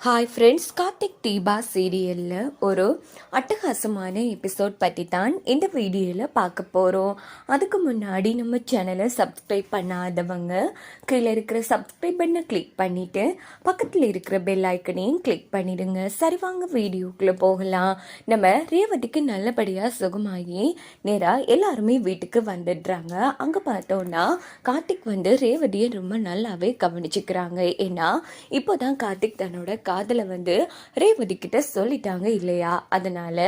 Hi friends Karthik Deepa சீரியலில் ஒரு அட்டகாசமான எபிசோட் பற்றி தான் இந்த வீடியோவில் பார்க்க போகிறோம் அதுக்கு முன்னாடி நம்ம சேனலை சப்ஸ்கிரைப் பண்ணாதவங்க கீழே இருக்கிற சப்ஸ்கிரைப் பண்ண கிளிக் பண்ணிவிட்டு பக்கத்தில் இருக்கிற பெல் ஐக்கனையும் கிளிக் பண்ணிடுங்க. சரி வாங்க வீடியோக்குள்ளே போகலாம். நம்ம ரேவதிக்கு நல்லபடியாக சுகமாகி நேராக எல்லாருமே வீட்டுக்கு வந்துடுறாங்க. அங்கே பார்த்தோன்னா கார்த்திக் வந்து ரேவதியை ரொம்ப நல்லாவே கவனிச்சுக்கிறாங்க. ஏன்னா இப்போ தான் கார்த்திக் தன்னோட காதலை வந்து ரேவதி கிட்ட சொல்லிட்டாங்க இல்லையா? அதனால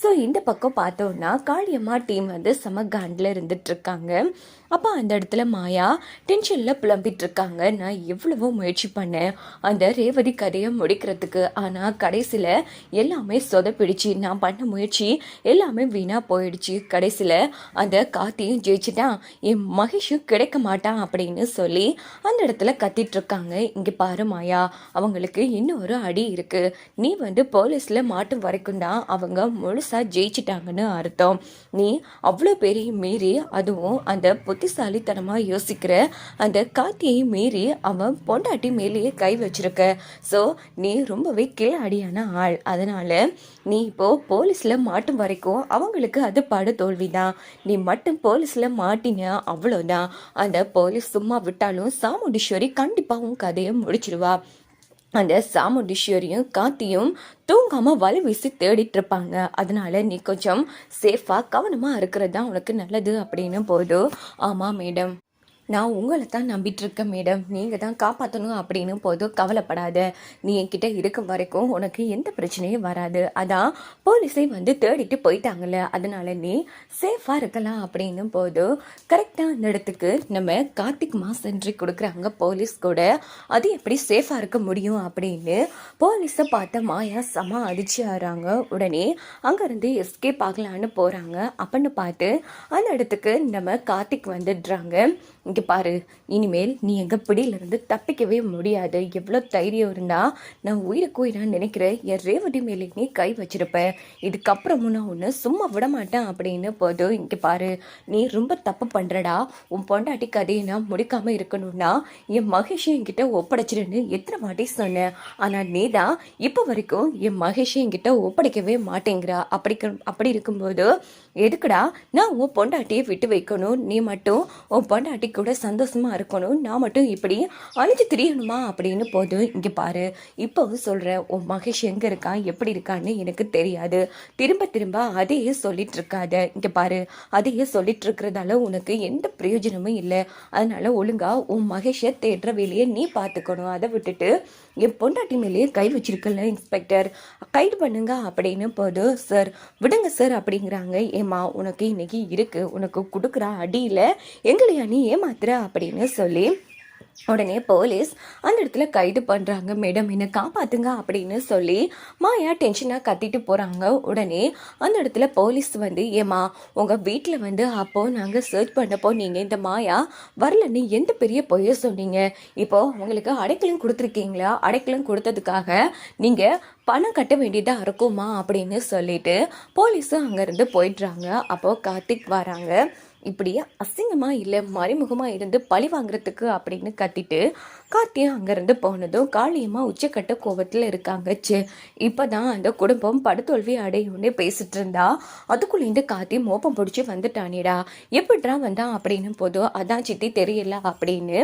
ஸோ இந்த பக்கம் பார்த்தோன்னா காளியம்மா டீம் வந்து செம காண்டில் இருந்துட்டு இருக்காங்க. அப்போ அந்த இடத்துல மாயா டென்ஷனில் புலம்பிட்டு இருக்காங்க நான் எவ்வளவோ முயற்சி பண்ணேன். அந்த ரேவதி கதையை முடிக்கிறதுக்கு. ஆனால் கடைசியில் எல்லாமே சொதப்பிடுச்சு. நான் பண்ண முயற்சி எல்லாமே வீணாக போயிடுச்சு. கடைசியில் அந்த காத்தியும் ஜெயிச்சுட்டான். என் மகேஷும் கிடைக்க மாட்டான் அப்படின்னு சொல்லி அந்த இடத்துல கத்திட்டு இருக்காங்க இங்கே பாரு மாயா அவங்களுக்கு இன்னொரு அடி இருக்குது நீ வந்து போலீஸில் மாட்டும் வரைக்கும் தான் அவங்க முழுசாக ஜெயிச்சிட்டாங்கன்னு அர்த்தம். நீ அவ்வளோ பேரையும் மீறி அதுவும் அந்த புத்திசாலித்தனமாக யோசிக்கிற அந்த காத்தியை மீறி அவன் பொண்டாட்டி மேலேயே கை வச்சிருக்க. ஸோ நீ ரொம்பவே கிளாடியான ஆள். அதனால் நீ இப்போ போலீஸில் மாட்டும் வரைக்கும் அவங்களுக்கு அது படு தோல்விதான். நீ மட்டும் போலீஸில் மாட்டிங்க அவ்வளோதான் அந்த போலீஸ் சும்மா விட்டாலும் சாமுண்டீஸ்வரி கண்டிப்பாக உன் கதையை முடிச்சிருவா. அந்த சாமுண்டீஸ்வரியும் காத்தியும் தூங்காம வலி வீசி தேடிட்டு இருப்பாங்க. அதனால நீ கொஞ்சம் சேஃபா கவனமா இருக்கிறது தான் உனக்கு நல்லது அப்படின்னு போதும் ஆமா மேடம் நான் உங்களை தான் நம்பிட்டு இருக்கேன் மேடம். நீங்கள் தான் காப்பாற்றணும் அப்படின்னு போதும் கவலைப்படாத. நீ என்கிட்ட இருக்க வரைக்கும் உனக்கு எந்த பிரச்சனையும் வராது. அதான் போலீஸை வந்து தேடிட்டு போயிட்டாங்கல்ல. அதனால நீ சேஃபாக இருக்கலாம் அப்படின்னு போதும் கரெக்டாக அந்த இடத்துக்கு நம்ம கார்த்திக் மாஸ் என்ட்ரி கொடுக்குறாங்க போலீஸ் கூட. அது எப்படி சேஃபாக இருக்க முடியும் அப்படின்னு போலீஸை பார்த்த மாயா செம அதிர்ச்சி ஆகிறாங்க. உடனே அங்கேருந்து எஸ்கேப் ஆகலான்னு போகிறாங்க அப்படின்னு பார்த்து அந்த இடத்துக்கு நம்ம கார்த்திக் வந்துடுறாங்க. இங்கே பாரு. இனிமேல் நீ எங்கள் பிடியிலிருந்து தப்பிக்கவே முடியாது. எவ்வளோ தைரியம் இருந்தா நான் உயிருக்கு உயிராக நினைக்கிறேன் என் ரேவதி மேலே நீ கை வச்சிருப்ப. இதுக்கப்புறமும் நான் ஒன்று சும்மா விட மாட்டேன் அப்படின்னு போதும் இங்கே பாரு. நீ ரொம்ப தப்பு பண்ணுறடா உன் பொண்டாட்டி கதையை நான் முடிக்காமல் இருக்கணும்னா என் மகேஷை என்கிட்ட ஒப்படைச்சிருன்னு எத்தனை வாட்டி சொன்னேன் ஆனால் நீ தான் இப்போ வரைக்கும் என் மகேஷை என்கிட்ட ஒப்படைக்கவே மாட்டேங்கிறா. அப்படி அப்படி இருக்கும்போது எதுக்குடா நான் உன் பொண்டாட்டியை விட்டு வைக்கணும்? நீ மட்டும் உன் பொண்டாட்டி கூட சந்தோஷமா இருக்கணும். நான் மட்டும் இப்படி அழிஞ்சு திரியணுமா அப்படின்னு போதும் இங்கே பாரு. இப்போவும் சொல்கிறேன் உன் மகேஷ் எங்கே இருக்கான் எப்படி இருக்கான்னு எனக்கு தெரியாது. திரும்ப திரும்ப அதையே சொல்லிட்டு இருக்காத. இங்கே பாரு. அதையே சொல்லிட்டு இருக்கிறதால உனக்கு எந்த பிரயோஜனமும் இல்லை. அதனால் ஒழுங்கா உன் மகேஷை தேடுற வேலையை நீ பார்த்துக்கணும். அதை விட்டுட்டு என் பொண்டாட்டி மேலேயே கை வச்சிருக்கல இன்ஸ்பெக்டர். கைடு பண்ணுங்க அப்படின்னு போதும் சார் விடுங்க சார் அப்படிங்கிறாங்க. ஏமா உனக்கு இன்னைக்கு இருக்கு. உனக்கு கொடுக்குற அடியில் எங்களையா நீ ஏமாத்துற அப்படின்னு சொல்லி உடனே போலீஸ் அந்த இடத்துல கைது பண்ணுறாங்க மேடம் என்னை காப்பாற்றுங்க அப்படின்னு சொல்லி மாயா டென்ஷனாக கத்திட்டு போகிறாங்க உடனே அந்த இடத்துல போலீஸ் வந்து ஏமா உங்கள் வீட்டில் வந்து அப்போது நாங்கள் சர்ச் பண்ணப்போ நீங்கள் இந்த மாயா வரலன்னு எந்த பெரிய பொய்ய சொன்னீங்க? இப்போது உங்களுக்கு அடைக்கலம் கொடுத்துருக்கீங்களா? அடைக்கலம் கொடுத்ததுக்காக நீங்கள் பணம் கட்ட வேண்டியதாக இருக்குமா? அப்படின்னு சொல்லிட்டு போலீஸும் அங்கேருந்து போயிடுறாங்க. அப்போது கார்த்திக் வராங்க. இப்படி அசிங்கமாக இல்லை மறைமுகமாக இருந்து பழி வாங்குறதுக்கு அப்படின்னு கத்திட்டு கார்த்தியும் அங்கேருந்து போனதும் காளியம்மா உச்சக்கட்ட கோபத்தில் இருக்காங்க. சே இப்போ தான் அந்த குடும்பம் படுதோல்வி அடையும்னு பேசிட்டு இருந்தா. அதுக்குள்ளேருந்து கார்த்தி மோப்பம் பிடிச்சி வந்துட்டானேடா. எப்படிடா வந்தான் அப்படின்னு போதும் அதான் சித்தி தெரியல அப்படின்னு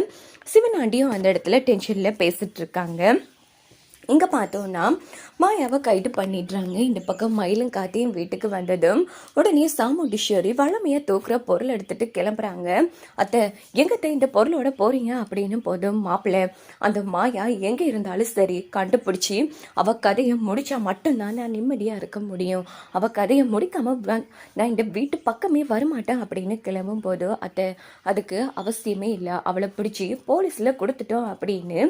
சிவனாண்டியும் அந்த இடத்துல டென்ஷனில் பேசிட்டு இருக்காங்க. இங்கே பார்த்தோன்னா மாயாவை கைது பண்ணிடுறாங்க. இந்த பக்கம் மயிலும் காத்தியும் வீட்டுக்கு வந்ததும் உடனே சாமுண்டீஸ்வரி வளமையாக தூக்குற பொருள் எடுத்துகிட்டு கிளம்புறாங்க. அத்தை எங்கிட்ட இந்த பொருளோட போகிறீங்க அப்படின்னு போதும் மாப்பிள்ளை. அந்த மாயா எங்கே இருந்தாலும் சரி கண்டுபிடிச்சி அவள் கதையை முடித்தா மட்டும்தான் நான் நிம்மதியாக இருக்க முடியும். அவள் கதையை முடிக்காமல் நான் இந்த வீட்டு பக்கமே வரமாட்டேன் அப்படின்னு கிளம்பும் போது அத்தை அதுக்கு அவசியமே இல்லை. அவளை பிடிச்சி போலீஸில் கொடுத்துட்டோம் அப்படின்னு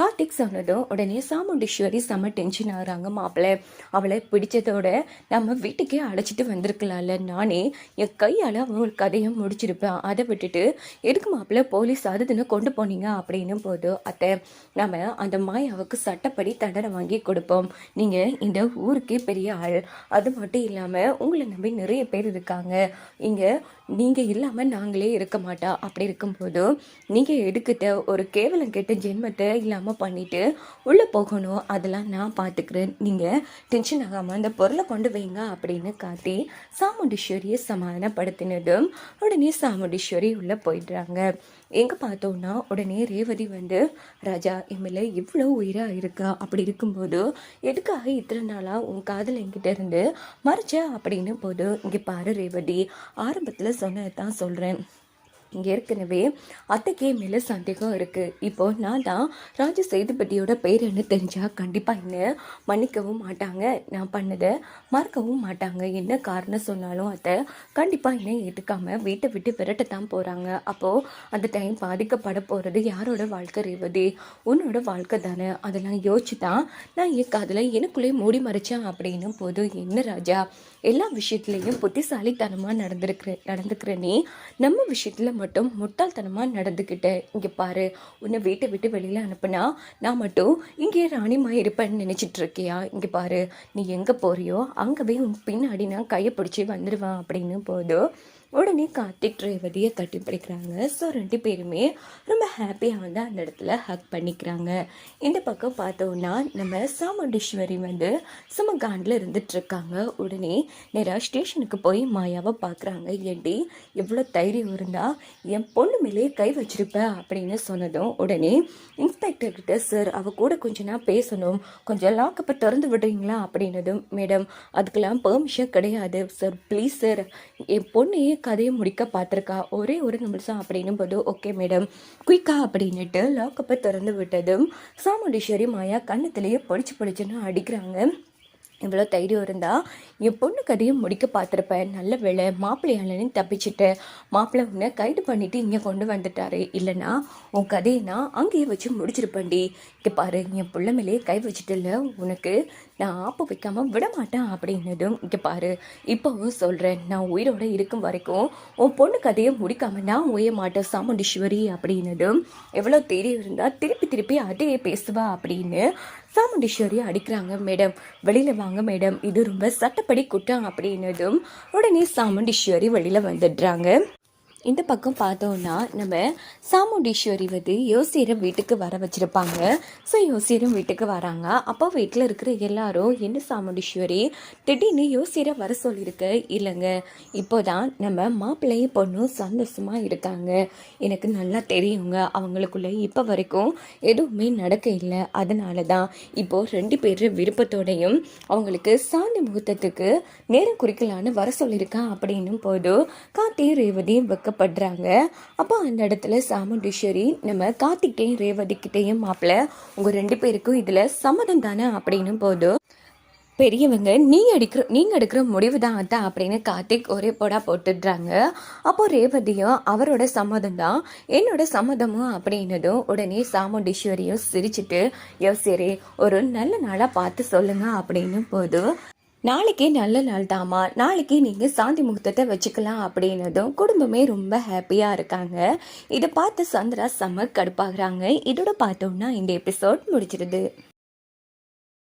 கார்த்திக் சொன்னதும் உடனே சாமுண்டி சாமுண்டீஸ்வரி செம்ம டென்ஷன் ஆகிறாங்க மாப்பிள்ளை அவளை பிடிச்சதோட நம்ம வீட்டுக்கே அழைச்சிட்டு வந்திருக்கலாம்ல. நானே என் கையால் அவங்களுக்கு கதையை முடிச்சிருப்பேன். அதை விட்டுட்டு எதுக்கு மாப்பிள்ளை போலீஸ் அதுன்னு கொண்டு போனீங்க அப்படின்னு போது அத்தை நம்ம அந்த மாயாவுக்கு சட்டப்படி தண்டனை வாங்கி கொடுப்போம். நீங்கள் இந்த ஊருக்கே பெரிய ஆள். அது மட்டும் இல்லாமல் உங்களை நம்பி நிறைய பேர் இருக்காங்க. இங்கே நீங்கள் இல்லாமல் நாங்களே இருக்க மாட்டா. அப்படி இருக்கும்போது நீங்கள் எடுக்கிட்ட ஒரு கேவலம் கெட்ட ஜென்மத்தை இல்லாமல் பண்ணிட்டு உள்ளே போகணும்? அதெல்லாம் நான் பார்த்துக்கிறேன் நீங்கள் டென்ஷன் ஆகாமல் அந்த பொருளை கொண்டு வைங்க அப்படின்னு காட்டி சாமுண்டீஸ்வரியை சமாதானப்படுத்தினதும் உடனே சாமுண்டீஸ்வரி உள்ளே போயிடுறாங்க. எங்கே பார்த்தோன்னா உடனே ரேவதி வந்து ராஜா எம்எல்ஏ இவ்வளோ உயிராக இருக்கா? அப்படி இருக்கும்போது எதுக்காக இத்தனை நாளாக உன் காதல் என்கிட்ட இருந்து மறைச்ச? அப்படின்னு போது இங்கே பாரு ரேவதி ஆரம்பத்தில் சொன்னதை தான் சொல்கிறேன் ஏற்கனவே அத்தைக்கே மேலே சந்தேகம் இருக்குது இப்போ நான் தான் ராஜ சேதுபதியோட பேர் என்ன தெரிஞ்சால் கண்டிப்பாக என்ன? மன்னிக்கவும் மாட்டாங்க. நான் பண்ணதை மறக்கவும் மாட்டாங்க. என்ன காரணம் சொன்னாலும் அத்தை கண்டிப்பாக என்ன ஏற்றுக்காமல் வீட்டை விட்டு விரட்டத்தான் போகிறாங்க அப்போது அந்த டைம் பாதிக்கப்பட போகிறது யாரோட வாழ்க்கை ரேவதி? உன்னோட வாழ்க்கை தானே. அதெல்லாம் யோசிச்சு தான் நான் என் காதில் எனக்குள்ளேயே மூடி மறைச்சேன் அப்படின்னும் போது என்ன ராஜா? எல்லா விஷயத்துலேயும் புத்திசாலித்தனமாக நடந்திருக்கிற நடந்துக்கிற நீ நம்ம விஷயத்தில் மட்டும் முட்டாள்தனமாக நடந்துக்கிட்டேன் இங்கே பாரு உன்னை வீட்டை விட்டு வெளியில் அனுப்புனா நான் மட்டும் இங்கேயே ராணிமாக இருப்பேன்னு நினச்சிட்டு இருக்கியா? இங்கே பாரு நீ எங்கே போறியோ அங்கவே உன் பின்னாடி நான் கையை பிடிச்சி வந்துடுவேன் அப்படின்னு போதும் உடனே கார்த்திக் ரேவதியை கட்டி பிடிக்கிறாங்க. ஸோ ரெண்டு பேருமே ரொம்ப ஹாப்பியாக வந்து அந்த இடத்துல ஹக் பண்ணிக்கிறாங்க. இந்த பக்கம் பார்த்தோன்னா நம்ம சாமுண்டீஸ்வரி வந்து சும்மா காண்டில் இருந்துட்டுருக்காங்க. உடனே நேராக ஸ்டேஷனுக்கு போய் மாயாவை பார்க்குறாங்க. ஏண்டி எவ்வளோ தைரியம் இருந்தால் என் பொண்ணு மேலேயே கை வச்சிருப்ப அப்படின்னு சொன்னதும் உடனே இன்ஸ்பெக்டர்கிட்ட சார் அவ கூட கொஞ்ச நேரம் பேசணும். கொஞ்சம் லாக்கப்பை திறந்து விடுறீங்களா? அப்படின்னதும் மேடம் அதுக்கெல்லாம் பெர்மிஷன் கிடையாது. சார் ப்ளீஸ் சார் என் பொண்ணையே கதையை முடிக்க பார்த்துருக்கா? ஒரே ஒரு நிமிஷம் அப்படின்னும் போது ஓகே மேடம். குயிக்கா அப்படின்னுட்டு லாக்கப்பை திறந்து விட்டதும் சாமுண்டீஸ்வரி மாயா கண்ணத்திலேயே பொடிச்சு பொடிச்சுன்னு அடிக்கிறாங்க. இவ்வளோ தைரியம் இருந்தால் என் பொண்ணு கதையும் முடிக்க பார்த்துருப்பேன். நல்ல வேலை மாப்பிள்ளையாளன்னு தப்பிச்சிட்டு மாப்பிள்ளை உன்னை கைது பண்ணிவிட்டு இங்கே கொண்டு வந்துட்டாரு. இல்லைனா உன் கதையை நான் அங்கேயே வச்சு முடிச்சிருப்பேன்டி. இங்கே பாரு என் பிள்ளை மேலேயே கை இல்லை உனக்கு நான் ஆப்பு வைக்காமல் விட மாட்டேன் அப்படின்னதும் இங்கே பாரு இப்போவும் சொல்கிறேன் நான் உயிரோட இருக்கும் வரைக்கும் உன் பொண்ணு கதையை முடிக்காமல் நான் ஓய மாட்டேன் சாமுண்டீஸ்வரி அப்படின்னதும் எவ்வளோ தெரியும் இருந்தால் திருப்பி திருப்பி அதையே பேசுவா அப்படின்னு சாமுண்டீஸ்வரி அடிக்கிறாங்க மேடம் வெளியில் வாங்க மேடம் இது ரொம்ப சட்டப்படி குற்றம் அப்படின்னதும் உடனே சாமுண்டீஸ்வரி வெளியில் வந்துடுறாங்க. இந்த பக்கம் பார்த்தோன்னா நம்ம சாமுண்டீஸ்வரி வந்து யோசியரை வீட்டுக்கு வர வச்சுருப்பாங்க. ஸோ யோசியரும் வீட்டுக்கு வராங்க. அப்போ வீட்டில் இருக்கிற எல்லாரும் என்ன சாமுண்டீஸ்வரி? திடீர்னு யோசியரை வர சொல்லியிருக்கு. இல்லைங்க இப்போ தான் நம்ம மாப்பிள்ளையும் பொண்ணும் சந்தோஷமாக இருக்காங்க. எனக்கு நல்லா தெரியுங்க. அவங்களுக்குள்ள இப்போ வரைக்கும் எதுவுமே நடக்க இல்லை. அதனால தான் இப்போது ரெண்டு பேர் விருப்பத்தோடையும் அவங்களுக்கு சாந்தி முகூர்த்தத்துக்கு நேரம் குறிக்கலான்னு வர சொல்லியிருக்கான் அப்படின்னும் போது கார்த்தி ரேவதியும் வெக்கப்படுறாங்க அப்போ அந்த இடத்துல சாமுண்டீஸ்வரி நம்ம கார்த்திகிட்டையும் ரேவதிக்கிட்டையும் மாப்பிள்ள உங்கள் ரெண்டு பேருக்கும் இதில் சம்மதம் தானே அப்படின்னும் போதும் பெரியவங்க நீ எடுக்கிற நீங்கள் எடுக்கிற முடிவு தான் அதான் அப்படின்னு கார்த்திக் ஒரே போடா போட்டுடுறாங்க. அப்போ ரேவதியும் அவரோட சம்மதம் தான் என்னோட சம்மதமும் அப்படின்னதும் உடனே சாமுண்டீஸ்வரியும் சிரிச்சிட்டு யோ சரி ஒரு நல்ல நாளாக பார்த்து சொல்லுங்க அப்படின்னு போதும் நாளைக்கே நல்ல நாள் தாமா நாளைக்கே நீங்கள் சாந்தி முகூர்த்தத்தை வச்சுக்கலாம் அப்படின்னதும் குடும்பமே ரொம்ப ஹாப்பியாக இருக்காங்க. இதை பார்த்து சந்திரா செம்ம கடுப்பாகிறாங்க. இதோட பார்த்தோம்னா இந்த எபிசோட் முடிச்சிருது